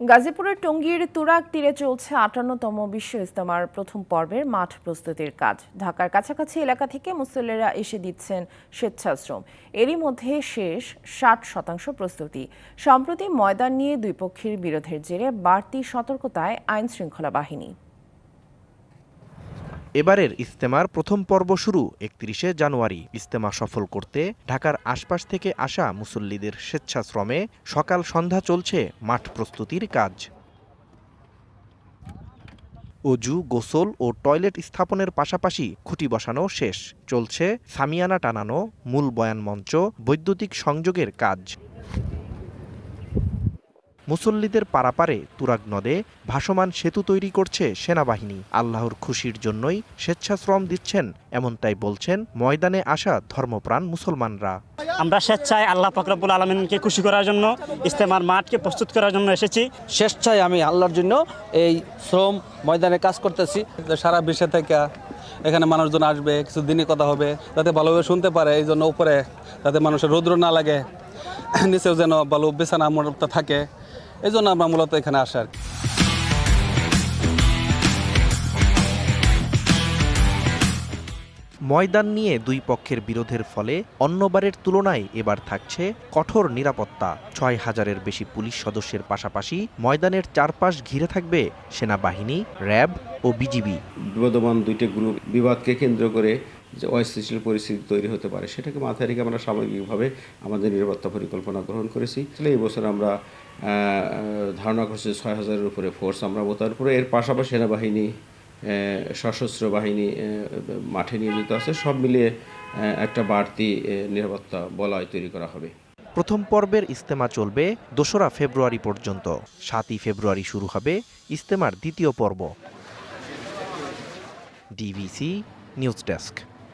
গাজীপুরের টঙ্গীর তুরাক তীরে চলছে আটান্নতম বিশ্ব ইজতেমার প্রথম পর্বের মাঠ প্রস্তুতির কাজ। ঢাকার কাছাকাছি এলাকা থেকে মুসল্লিরা এসে দিচ্ছেন স্বেচ্ছাশ্রম। এরই মধ্যে শেষ ষাট শতাংশ প্রস্তুতি। সম্প্রতি ময়দান নিয়ে দুই পক্ষের বিরোধের জেরে বাড়তি সতর্কতায় আইন শৃঙ্খলা বাহিনী। এবারের ইস্তেমার প্রথম পর্ব শুরু একত্রিশে জানুয়ারি। ইস্তেমা সফল করতে ঢাকার আশপাশ থেকে আসা মুসল্লিদের স্বেচ্ছাশ্রমে সকাল সন্ধ্যা চলছে মাঠ প্রস্তুতির কাজ। অজু, গোসল ও টয়লেট স্থাপনের পাশাপাশি খুঁটি বসানো শেষ। চলছে সামিয়ানা টানানো মূল বয়ান মঞ্চ, বৈদ্যুতিক সংযোগের কাজ। মুসল্লিদের পারাপারে তুরাগ নদে ভাসমান সেতু তৈরি করছে সেনাবাহিনী। আল্লাহর খুশির জন্যই স্বেচ্ছাশ্রম দিচ্ছেন এমনটাই বলছেন ময়দানে আসা ধর্মপ্রাণ মুসলমানরা। আমরা স্বেচ্ছায় আল্লাহ ফকরাবুল আলমিনকে খুশি করার জন্য ইস্তেমার মাঠকে প্রস্তুত করার জন্য এসেছি। স্বেচ্ছায় আমি আল্লাহর জন্য এই শ্রম ময়দানে কাজ করতেছি। সারা বিশ্বে থেকে এখানে মানুষজন আসবে কিছু দিনই কথা হবে যাতে ভালোভাবে শুনতে পারে এই জন্য উপরে যাতে মানুষের রৌদ্র না লাগে নিচেও যেন ভালো বিছানা থাকে। এই জন্য আমরা মূলত এখানে আসা আর কি। ময়দান নিয়ে দুই পক্ষের বিরোধের ফলে অন্যবারের তুলনায় এবার থাকছে কঠোর নিরাপত্তা। ছয় হাজারের বেশি পুলিশ সদস্যের পাশাপাশি ময়দানের চারপাশ ঘিরে থাকবে সেনাবাহিনী র্যাব ও বিজিবি। বিবদমান দুইটি গ্রুপ বিবাদকে কেন্দ্র করে যে অস্থিতিশীল পরিস্থিতি তৈরি হতে পারে সেটাকে মাথায় রেখে আমরা সামগ্রিকভাবে আমাদের নিরাপত্তা পরিকল্পনা গ্রহণ করেছি। আসলে এই বছর আমরা ধারণা করছে ছয় হাজারের উপরে ফোর্স আমরা মোতায়েন করে। এর পাশাপাশি সেনাবাহিনী সশস্ত্র বাহিনী মাঠে নিয়োজিত আছে। সব মিলিয়ে একটা বাড়তি নিরাপত্তা বলয় তৈরি করা হবে। প্রথম পর্বের ইস্তেমা চলবে দোসরা ফেব্রুয়ারি পর্যন্ত। সাতই ফেব্রুয়ারি শুরু হবে ইস্তেমার দ্বিতীয় পর্ব। DVC news desk.